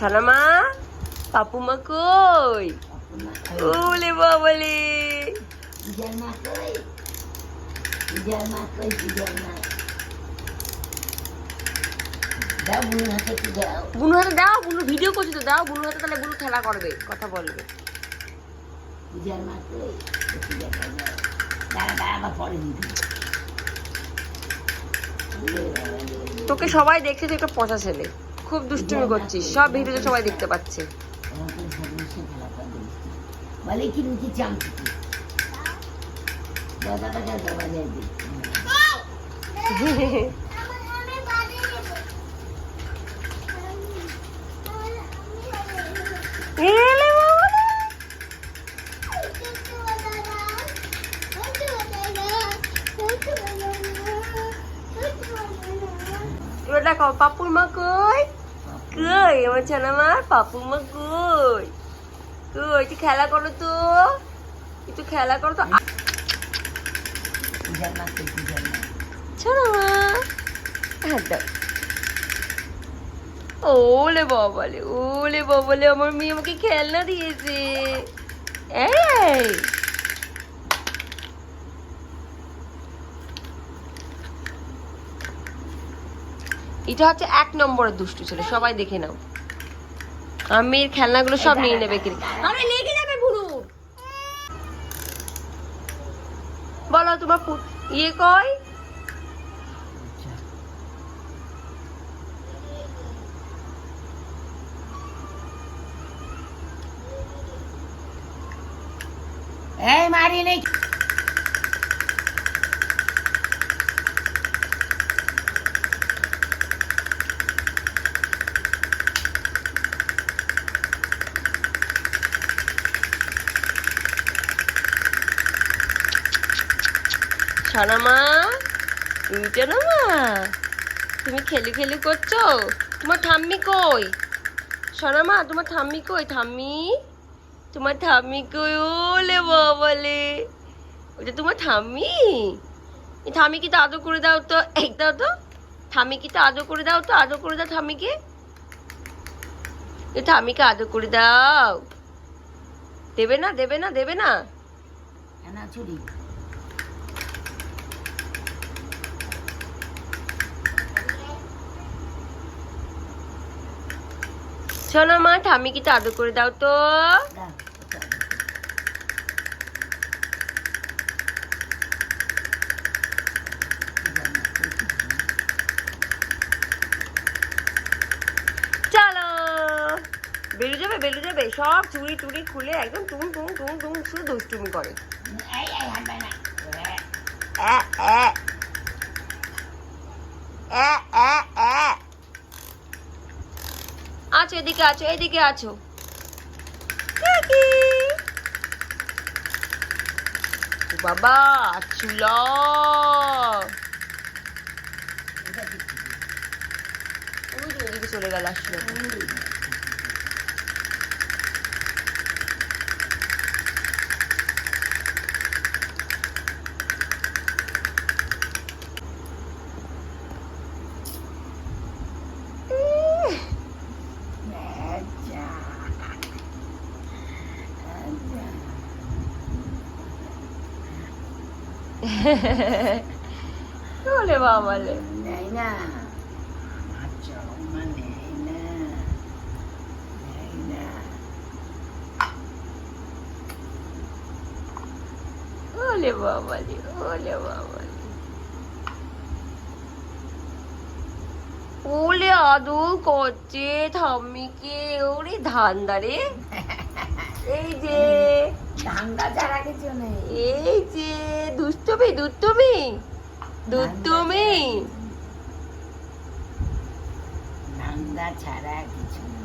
ছানামা পাপুমা কই ওলে বাবালে দাও বুনু হাতে দাও বুনু ভিডিও করছি তো দাও বুনু হাতে তাহলে বুনু খেলা করবে কথা বলবে তোকে সবাই দেখছে তুই একটা পচা ছেলে খুব দুষ্টুমি করছিস সব ভিডিওতে সবাই দেখতে পাচ্ছে। এলে পাপুর মা কই? আমার ছানামা পাপুর মা কই? কই, একটু খেলা করো তো। একটু খেলা করো তো। পূজার মা দাও ওলে বাবালে ওলে বাবালে, আমার মেয়ে আমাকে খেলনা দিয়েছে। এই! এটা হচ্ছে এক নম্বরের দুষ্টু ছেলে সবাই দেখে নাও। আমি এর খেলনাগুলো সব নিয়ে নেবে কিনে? আরে লেগে যাবে বুড়ো বলো তোমার ইয়ে কয় এই মারি নেই সোনামা মা তুমি খেলি খেলি করছ? তোমার ঠাম্মি কই? সোনামা তোমার ঠাম্মি কই? ঠাম্মি? তোমার ঠাম্মি কই? ওলে বাবালে। ওটা তোমার ঠাম্মি? ঠাম্মিকে তো আদর করে দাও তো। এই, দাও তো। ঠাম্মিকে তো আদর করে দাও তো। আদর করে দাও ঠাম্মিকে। ঠাম্মিকে আদর করে দাও। দেবে না দেবে না দেবে না। না চুরি। শোনো মা ঠাম্মিকে তো আদর করে দাও তো। চলো। বেলু যাবে বেলু যাবে। সব চুড়ি টুড়ি খুলে একদম টুং টুং টুং টুং শুধু দুষ্টুমি করে। এই এই হাঁটবে না আছো এদিকে আছো এদিকে আছো। বাবা চুল। চলে গেল আসলে। ওলে বাবালে নেই না ওলে বাবালে ওলে বাবালে ওলে আদর করছে থাম্মিকে ওরে ধান্দারে এই যে দাঙ্গা ছাড়া কিছু নেই। এই যে দুষ্টমি দুষ্টমি দুষ্টমি। দাঙ্গা ছাড়া কিছু নেই।